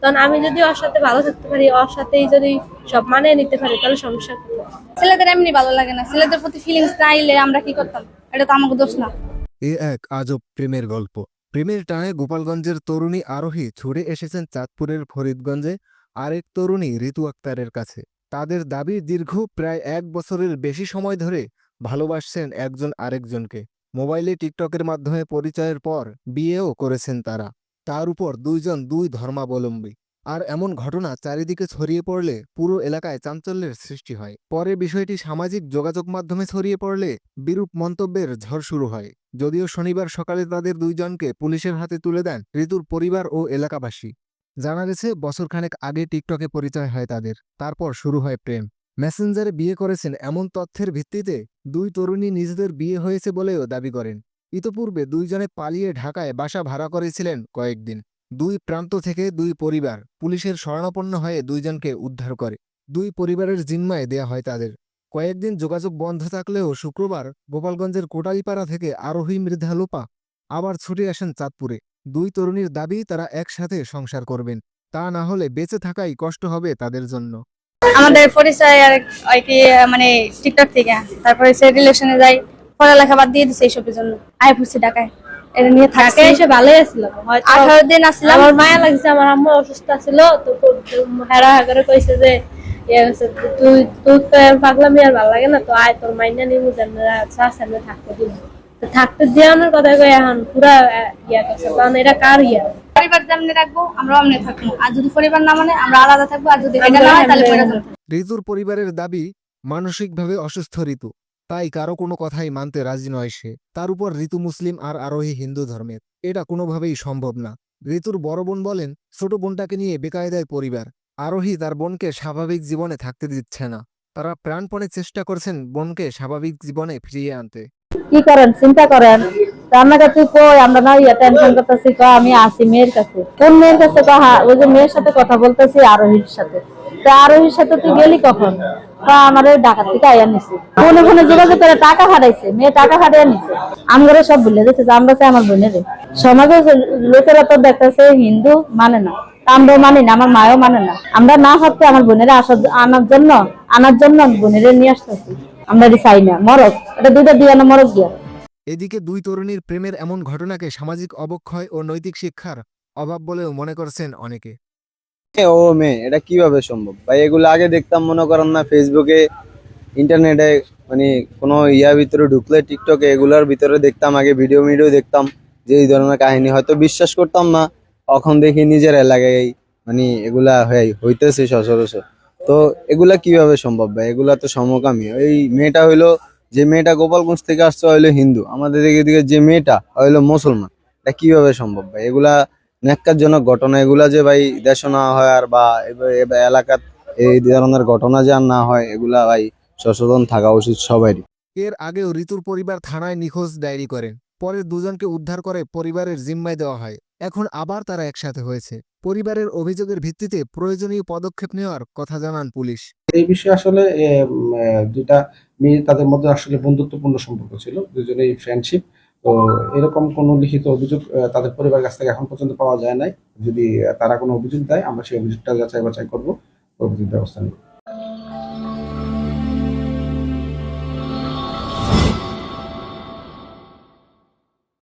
তখন আমি যদি ওর সাথে ভালো থাকতে পারি ওর সাথেই যদি সব মানিয়ে নিতে পারি তাহলে সমস্যা ছেলেদের এমনি ভালো লাগে না। ছেলেদের প্রতি ফিলিংস না আমরা কি করতাম? এটা তো আমাকে দোষ না। এ এক আজব প্রেমের গল্প। প্রেমের টানে গোপালগঞ্জের তরুণী আরোহী ছুটে এসেছেন চাঁদপুরের ফরিদগঞ্জে আরেক তরুণী ঋতু আক্তারের কাছে। তাদের দাবি দীর্ঘ প্রায় এক বছরের বেশি সময় ধরে ভালোবাসছেন একজন আরেকজনকে। মোবাইলে টিকটকের মাধ্যমে পরিচয়ের পর বিয়েও করেছেন তারা। তার উপর দুইজন দুই ধর্মাবলম্বী। আর এমন ঘটনা চারিদিকে ছড়িয়ে পড়লে পুরো এলাকায় চাঞ্চল্যের সৃষ্টি হয়। পরে বিষয়টি সামাজিক যোগাযোগ মাধ্যমে ছড়িয়ে পড়লে বিরূপ মন্তব্যের ঝড় শুরু হয়। যদিও শনিবার সকালে তাদের দুইজনকে পুলিশের হাতে তুলে দেন ঋতুর পরিবার ও এলাকাবাসী। জানা গেছে, বছরখানেক আগে টিকটকে পরিচয় হয় তাদের। তারপর শুরু হয় প্রেম। মেসেঞ্জারে বিয়ে করেছেন এমন তথ্যের ভিত্তিতে দুই তরুণী নিজেদের বিয়ে হয়েছে বলেও দাবি করেন। ইতপূর্বে দুইজনে পালিয়ে ঢাকায় বাসা ভাড়া করেছিলেন কয়েকদিন। দুই প্রান্ত থেকে দুই পরিবার পুলিশের শরণাপন্ন হয়ে দুইজনকে উদ্ধার করে। দুই পরিবারের জিম্মায় দেয়া হয় তাদের। কয়েকদিন যোগাযোগ বন্ধ থাকলেও শুক্রবার গোপালগঞ্জের কোটালীপাড়া থেকে আরোহী মৃধা লোপা আবার ছুটে আসেন চাঁদপুরে। দুই তরুণীর দাবি, তারা একসাথে সংসার করবেন। তা না হলে বেঁচে থাকাই কষ্ট হবে তাদের জন্য। আমাদের পরিচয় আর কি মানে টিকটক থেকে। তারপরে সে রিলেশনে যাই পড়ালেখা বাদ দিয়ে দিছে এইসবের জন্য। আয় পড়ছি ঢাকায়। এটা নিয়ে থাকছে। এসে ভালোই আঠারো দিন আসলাম আমার মায়া লাগছে আমার আম্মা অসুস্থ ছিল তো হেরা করে কইছে যে তুই তুই তো আর পাগলামি আর ভালো লাগে না তো আয় তোর মাইনা সামনে থাকতে দিন থাকতে দেওয়ানোর কথা কই এখন পুরা ইয়া করছে কারণ এটা কার ইয়া? পরিবার যেমনি রাখব আমরা অমনি থাকব। আর যদি পরিবার না মানে আমরা আলাদা থাকব আর যদি এটা না হয় তাহলে পরিবার ঋতুর পরিবারের দাবি মানসিকভাবে অসুস্থ ঋতু। তাই কারও কোনো কথাই মানতে রাজি নয় সে। তার উপর ঋতু মুসলিম আর আরোহী হিন্দু ধর্মের। এটা কোনোভাবেই সম্ভব না। ঋতুর বড় বোন বলেন, ছোট বোনটাকে নিয়ে বেকায়দায় পরিবার। আরোহী তার বোনকে স্বাভাবিক জীবনে থাকতে দিচ্ছে না। তারা প্রাণপণে চেষ্টা করছেন বোনকে স্বাভাবিক জীবনে ফিরিয়ে আনতে। কি করেন? চিন্তা করেন। রান্নাটা তুই কই আমরা না ইয়া টেনশন করতেছি আমি আসি মেয়ের কাছে। কোন মেয়ের কাছে? ওই যে মেয়ের সাথে কথা বলতেছি, আরোহীর সাথে। তা আরোহীর সাথে তুই গেলি কখন? আমার থেকে আইয়া নিছি। ফোনে ফোনে যোগাযোগ করে টাকা হারাইছে মেয়ে টাকা হারিয়ে নিছে। সব ভুলে আমরা চাই আমার বোনের লোকেরা তো দেখতেছে হিন্দু মানে না, তা আমরাও মানি না, আমার মাও মানে না। আমরা না ভাবতে আমার বোনেরা আসার আনার জন্য আনার জন্য বোনেরা নিয়ে আসতেছি। আমরা চাই না, মরক, এটা দুইটা দিয়া না মরক গিয়া। এদিকে দুই তরুণীর প্রেমের এমন ঘটনাকে সামাজিক অবক্ষয় ও নৈতিক শিক্ষার অভাব বলেও মনে করছেন অনেকে। ও মেয়ে, এটা কীভাবে সম্ভব? ভাই, এগুলো আগে দেখতাম, মনে করেন না ফেসবুকে ইন্টারনেটে মানে কোনো ইয়ার ভিতরে ঢুকলে টিকটকে এগুলোর ভিতরে দেখতাম, আগে ভিডিও মিডিও দেখতাম, যে এই ধরনের কাহিনী। হয়তো বিশ্বাস করতাম না, এখন দেখি নিজের এলাকায় মানে এগুলা হইতেছে সচরাচর। তো এগুলা কীভাবে সম্ভব, ভাই? এগুলা তো সমকামী। এই মেয়েটা হইল, যে মেয়েটা গোপালগঞ্জ থেকে আসছে হইল হিন্দু। আমাদের দিকে দিকে যে মেয়েটা হইল মুসলমান। এটা কীভাবে সম্ভব, ভাই? এগুলা ন্যাক্কারজনক ঘটনা এগুলা যে ভাই দেশ না হয় আর বা এব- এই ধরনের ঘটনা যে আর না হয় এগুলা ভাই সচেতন থাকা উচিত সবারই। এর আগেও ঋতুর পরিবার থানায় নিখোঁজ ডায়েরি করেন। পরে দুজনকে উদ্ধার করে পরিবারের জিম্মায় দেওয়া হয়। এখন আবার তারা একসাথে হয়েছে। পরিবারের অভিযোগের ভিত্তিতে প্রয়োজনীয় পদক্ষেপ নেওয়ার কথা জানান পুলিশ। এই বিষয়ে আসলে দুইটা মেয়ে তাদের মধ্যে আসলে বন্ধুত্বপূর্ণ সম্পর্ক ছিল। দুজনেই ফ্রেন্ডশিপ তো এরকম কোনো লিখিত অভিযোগ তাদের পরিবারের কাছ থেকে এখন পর্যন্ত পাওয়া যায় নাই। যদি তারা কোনো অভিযোগ দেয়, আমরা সেই অভিযোগটা যাচাই বাছাই করব। পরবর্তী ব্যবস্থা নেব।